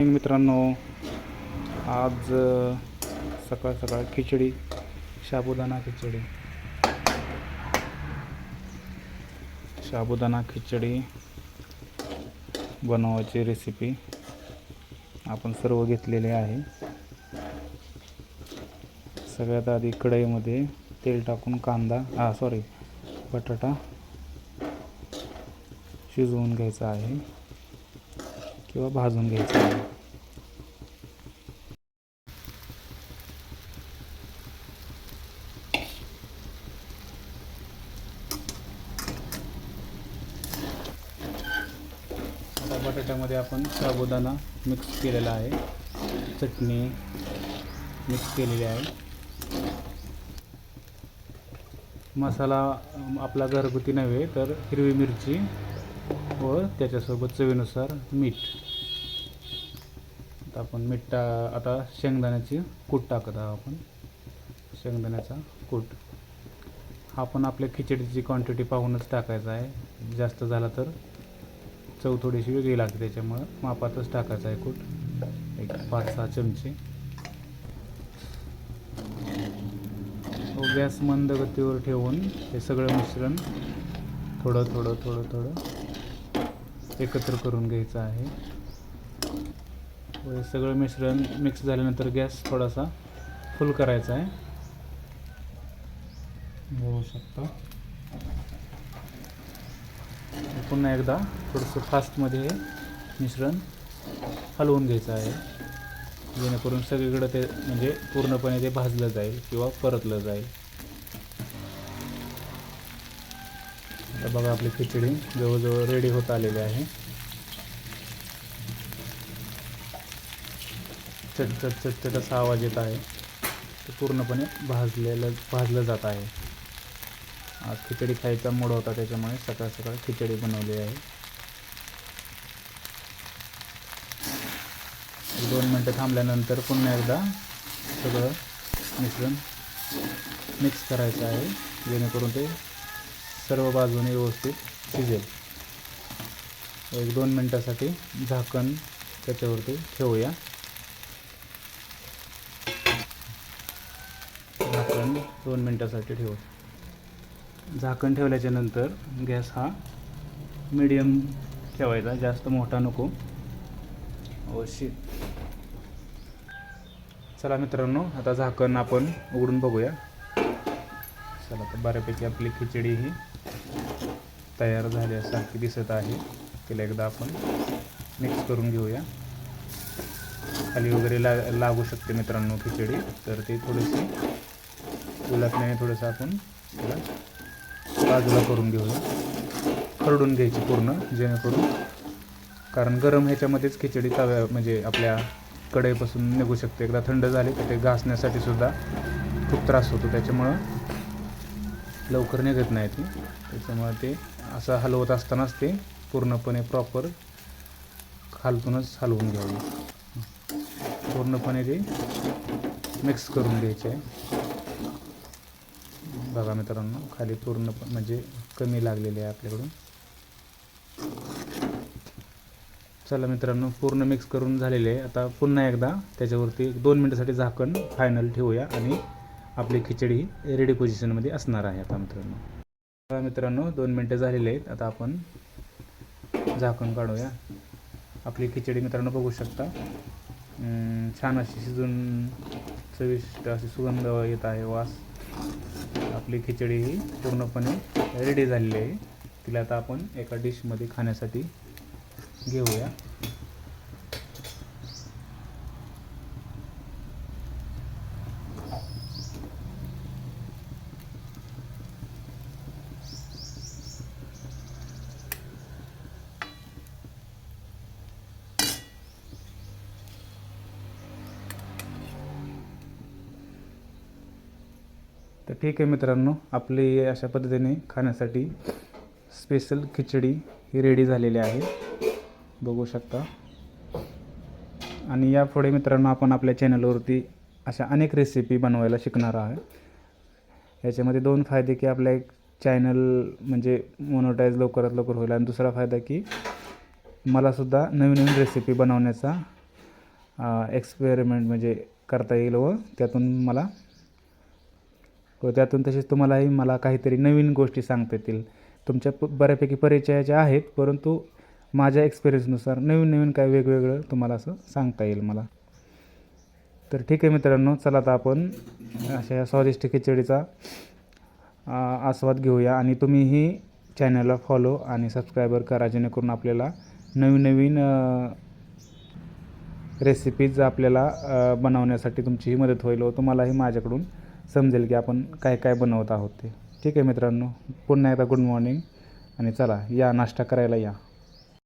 मित्रांनो आज सकाळ सकाळ खिचडी साबुदाणा खिचडी. साबुदाणा खिचडी बनवायची रेसिपी आपण सर्व घेतलेले आहे. सगळ्यात आधी कढईमध्ये तेल टाकून कांदा हा सॉरी बटाटा शिजवून घ्यायचा आहे. किंवा भाजून घ्यायचं आहे. बटाट्यामध्ये आपण साबुदाणा मिक्स केलेला आहे. चटणी मिक्स केलेली आहे. मसाला आपला घरगुती नव्हे तर हिरवी मिरची व त्याच्यासोबत चवीनुसार मीठ. आता आपण मीठ टा आता शेंगदाण्याची कूट टाकत आहोत आपण. शेंगदाण्याचा कूट. हा पण आपल्या खिचडीची क्वांटिटी पाहूनच टाकायचा आहे. जास्त झाला तर चव थोडीशी वेगळी लागते त्याच्यामुळं मापातच टाकायचा आहे कूट. एक पाच सहा चमचे हो, गॅस मंद गतीवर ठेवून हे सगळं मिश्रण थोडं थोडं थोडं थोडं एकत्र करून घ्यायचं आहे. व हे सगळं मिश्रण मिक्स झाल्यानंतर गॅस थोडासा फुल करायचा आहे. बघू शकता. पुन्हा एकदा थोडंसं फास्टमध्ये हे मिश्रण हलवून घ्यायचं आहे. जेणेकरून सगळीकडं ते म्हणजे पूर्णपणे ते भाजलं जाईल किंवा परतलं जाईल. तर बघा आपली खिचडी जवळजवळ रेडी होत आलेली आहे. चट चटचट असा आवाज येत आहे. ते पूर्णपणे भाजलेलं भाजलं जात आहे. आज खिचडी खायचा मूड होता त्याच्यामुळे सकाळ सकाळ खिचडी बनवली आहे. दोन मिनटं थांबल्यानंतर पुन्हा एकदा सगळं मिश्रण मिक्स करायचं आहे. जेणेकरून ते सर्व बाजूने व्यवस्थित शिजेल. एक दोन मिनटासाठी झाकण त्याच्यावरती ठेवूया. झाकण दोन मिनटासाठी ठेवू झाकण ठेवल्याच्या नंतर गॅस हा मीडियम ठेवायचा जास्त मोठा नको. अवश्य. चला मित्रांनो आता झाकण आपण उघडून बघूया. चला तर बऱ्यापैकी आपली खिचडी ही तयार झाल्यासारखी दिसत आहे. तिला एकदा आपण मिक्स करून घेऊया. खाली वगैरे ला लागू शकते मित्रांनो खिचडी. तर ते थोडीशी उलटण्याने थोडंसं आपण त्याला बाजूला करून घेऊया. खरडून घ्यायची पूर्ण जेणेकरून कारण गरम ह्याच्यामध्येच खिचडी तव्या म्हणजे आपल्या कढईपासून निघू शकते. एकदा थंड झाली तर ते घासण्यासाठी सुद्धा खूप त्रास होतो. त्याच्यामुळं लवकर निघत नाही ती. त्याच्यामुळं ते असं हलवत असतानाच ते पूर्णपणे प्रॉपर खालतूनच हलवून घ्यावे. पूर्णपणे ते मिक्स करून घ्यायचे. आहे बघा मित्रांनो खाली पूर्ण म्हणजे कमी लागलेली आहे आपल्याकडून. चला मित्रांनो पूर्ण मिक्स करून झालेले आहे. आता पुन्हा एकदा त्याच्यावरती एक दोन मिनटासाठी झाकण फायनल ठेवूया आणि आपली खिचडी रेडी पोझिशनमध्ये असणार आहे आता मित्रांनो. मित्रांनो दोन मिनटं झालेली आहेत. आता आपण झाकण काढूया. आपली खिचडी मित्रांनो बघू शकता. छान अशी शिजून चविष्ट अशी सुगंध येत आहे वास. आपली खिचडी ही पूर्णपणे रेडी झालेली आहे. तिला आता आपण एका डिशमध्ये खाण्यासाठी घेऊया. तर ठीक आहे मित्रांनो आपली अशा पद्धतीने खाण्यासाठी स्पेशल खिचडी ही रेडी झालेली आहे. बघू शकता. आणि यापुढे मित्रांनो आपण आपल्या चॅनलवरती अशा अनेक रेसिपी बनवायला शिकणार आहे. याच्यामध्ये दोन फायदे की आपला एक चॅनल म्हणजे मोनोटाईज लवकरात लवकर होईल आणि दुसरा फायदा की मलासुद्धा नवीन नवीन रेसिपी बनवण्याचा एक्सपेरिमेंट म्हणजे करता येईल व त्यातून मला व त्यातून तसेच तुम्हालाही मला काहीतरी नवीन गोष्टी सांगता येतील. तुमच्या प बऱ्यापैकी परिचयाच्या आहेत परंतु माझ्या एक्सपिरियन्सनुसार नवीन नवीन काय वेगवेगळं तुम्हाला असं सांगता येईल मला. तर ठीक आहे मित्रांनो चला आता आपण अशा या स्वादिष्ट खिचडीचा आस्वाद घेऊया आणि तुम्हीही चॅनलला फॉलो आणि सबस्क्रायबर करा जेणेकरून आपल्याला नवीन नवीन रेसिपीज आपल्याला बनवण्यासाठी तुमचीही मदत होईल व तुम्हालाही माझ्याकडून समजेल की आपण काय काय बनवत आहोत ते. ठीक आहे मित्रांनो पुन्हा एकदा गुड मॉर्निंग आणि चला या नाश्ता करायला या.